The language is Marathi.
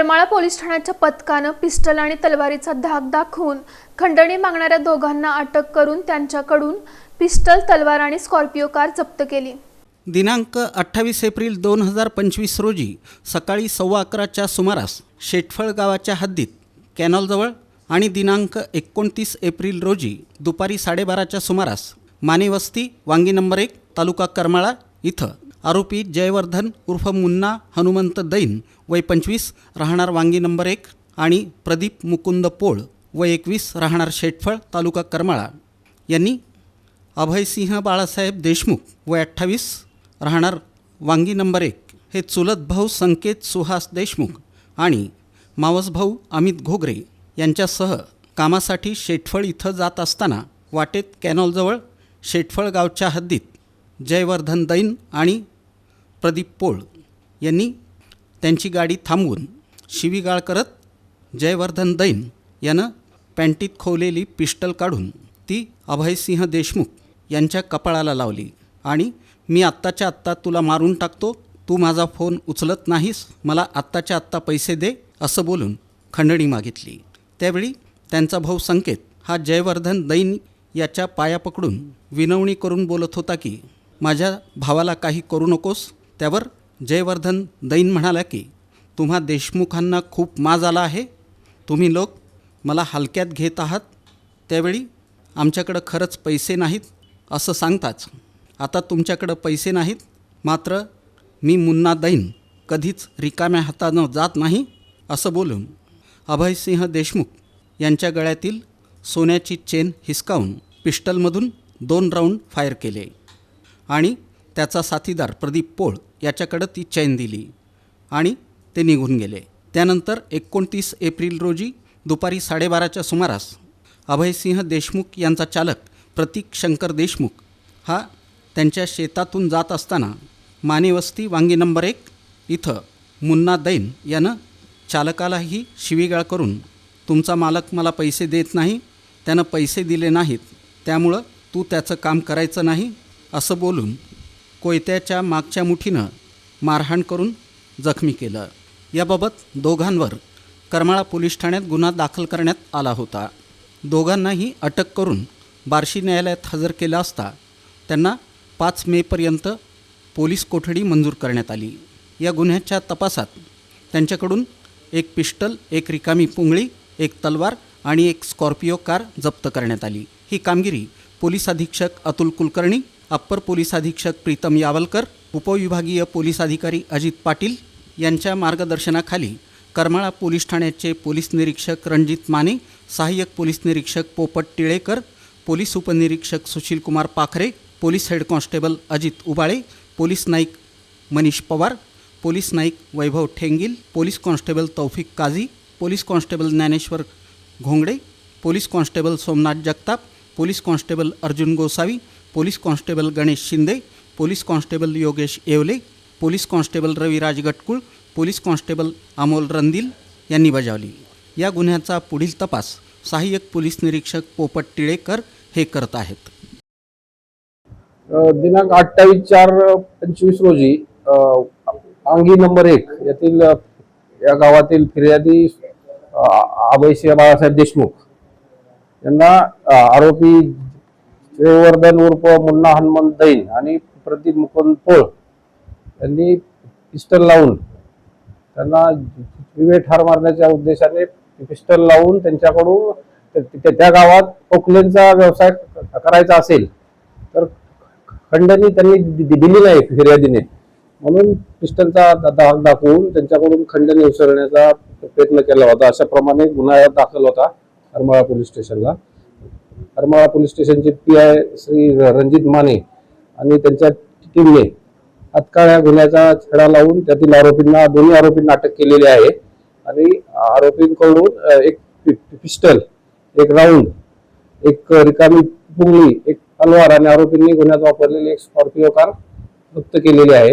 करमाळा पोलीस ठाण्याच्या पथकानं पिस्टल आणि तलवारीचा धाक दाखवून खंडणी मागणाऱ्या दोघांना अटक करून त्यांच्याकडून पिस्टल तलवार आणि स्कॉर्पिओ कार जप्त केली. दिनांक अठ्ठावीस एप्रिल दोन हजार पंचवीस रोजी सकाळी सव्वा अकराच्या सुमारास शेटफळ गावाच्या हद्दीत कॅनॉलजवळ आणि दिनांक एकोणतीस एप्रिल रोजी दुपारी साडेबाराच्या सुमारास मानेवस्ती वांगी नंबर एक तालुका करमाळा इथं आरोपी जयवर्धन उर्फ मुन्ना हनुमंत दैन वय पंचवीस राहणार वांगी नंबर एक आणि प्रदीप मुकुंद पोळ वय एकवीस राहणार शेटफळ तालुका करमाळा. यांनी अभयसिंह बाळासाहेब देशमुख वय अठ्ठावीस राहणार वांगी नंबर एक. हे चुलत भाऊ संकेत सुहास देशमुख आणि मावस भाऊ अमित घोगरे यांच्यासह कामासाठी शेटफळ इथं जात असताना वाटेत कॅनॉलजवळ शेटफळ गावच्या हद्दीत जयवर्धन दैन आणि प्रदीप पोळ यांनी त्यांची गाडी थांबवून शिवीगाळ करत जयवर्धन दैन यानं पॅन्टीत खोवलेली पिस्टल काढून ती अभयसिंह देशमुख यांच्या कपाळाला लावली. आणि मी आत्ताच्या आत्ता तुला मारून टाकतो. तू माझा फोन उचलत नाहीस. मला आत्ताच्या आत्ता पैसे दे असं बोलून खंडणी मागितली. त्यावेळी त्यांचा भाऊ संकेत हा जयवर्धन दैन याच्या पाया पकडून विनवणी करून बोलत होता की माझ्या भावाला काही करू नकोस. त्यावर जयवर्धन दैन म्हणाला की तुम्हा देशमुखांना खूप माज आला आहे. तुम्ही लोक मला हलक्यात घेत आहात. त्यावेळी आमच्याकडं खरंच पैसे नाहीत असं सांगताच. आता तुमच्याकडं पैसे नाहीत. मात्र मी मुन्ना दैन कधीच रिकाम्या हातानं जात नाही असं बोलून अभयसिंह देशमुख यांच्या गळ्यातील सोन्याची चेन हिसकावून पिस्टलमधून दोन राऊंड फायर केले. आणि त्याचा साथीदार प्रदीप पोळ याच्याकडं ती चैन दिली आणि ते निघून गेले. त्यानंतर एकोणतीस एप्रिल रोजी दुपारी साडेबाराच्या सुमारास अभयसिंह देशमुख यांचा चालक प्रतीक शंकर देशमुख हा त्यांच्या शेतातून जात असताना मानेवस्ती वांगी नंबर एक इथं मुन्ना दैन यानं चालकालाही शिवीगाळ करून तुमचा मालक मला पैसे देत नाही त्यानं पैसे दिले नाहीत त्यामुळं तू त्याचं काम करायचं नाही असं बोलून कोयत्याच्या मागच्या मुठीनं मारहाण करून जखमी केलं. याबाबत दोघांवर करमाळा पोलीस ठाण्यात गुन्हा दाखल करण्यात आला होता. दोघांनाही अटक करून बार्शी न्यायालयात हजर केलं असता त्यांना पाच मेपर्यंत पोलीस कोठडी मंजूर करण्यात आली. या गुन्ह्याच्या तपासात त्यांच्याकडून एक पिस्टल एक रिकामी पुंगळी एक तलवार आणि एक स्कॉर्पिओ कार जप्त करण्यात आली. ही कामगिरी पोलीस अधीक्षक अतुल कुलकर्णी अप्पर पोलीस अधीक्षक प्रीतम यावलकर उपविभागीय पोलीस अधिकारी अजित पाटील यांच्या मार्गदर्शनाखाली करमाळा पोलीस ठाण्याचे पोलीस निरीक्षक रणजित माने सहाय्यक पोलीस निरीक्षक पोपट टिळेकर पोलीस उपनिरीक्षक Sushilkumar Pakhare police head constable Ajit Ubale police naik Manish Pawar police naik Vaibhav Thengil police constable Taufiq Kazi police constable Dnyaneshwar Ghongade police constable Somnath Jagtap police constable Arjun Gosavi police constable Ganesh Shinde police constable Yogesh Yevale police constable Raviraj Gatkul police constable Amol Randil यांनी बजावली. या गुन्ह्याचा पुढील तपास सहाय्यक पोलीस निरीक्षक पोपट टिळेकर हे करत आहेत. दिनांक अठ्ठावीस चार पंचवीस रोजी अंगी नंबर एक येथील या गावातील फिर्यादी अ, अभयसिंह बाळासाहेब देशमुख यांना आरोपी जयवर्धन उर्फ मुन्ना हनुमंत दैन आणि प्रदीप मुकुंद पोळ यांनी पिस्टल लावून त्यांना जीवे ठार मारण्याच्या उद्देशाने पिस्टल लावून त्यांच्याकडून त्या- त्या त्या गावात पोकलेनचा व्यवसाय करायचा असेल तर खंडणी त्यांनी दि- दिली नाही फिर्यादीने. म्हणून पिस्टलचा दा- दाग दाखवून त्यांच्याकडून खंडणी उसळण्याचा प्रयत्न केला होता. अशा प्रमाणे गुन्हा दाखल होता करमाळा पोलीस स्टेशनला. करमाळा पोलीस स्टेशनचे पी आय श्री रणजित माने आणि त्यांच्या टीमने तात्काळ या गुन्ह्याचा छडा लावून त्यातील आरोपींना दोन्ही आरोपींना अटक केलेली आहे. आणि आरोपींकडून एक पि- पिस्टल एक राऊंड एक रिकामी पुंगली एक तलवार आणि आरोपींनी गुन्ह्यात वापरलेली एक स्कॉर्पिओ कार जप्त केलेली आहे.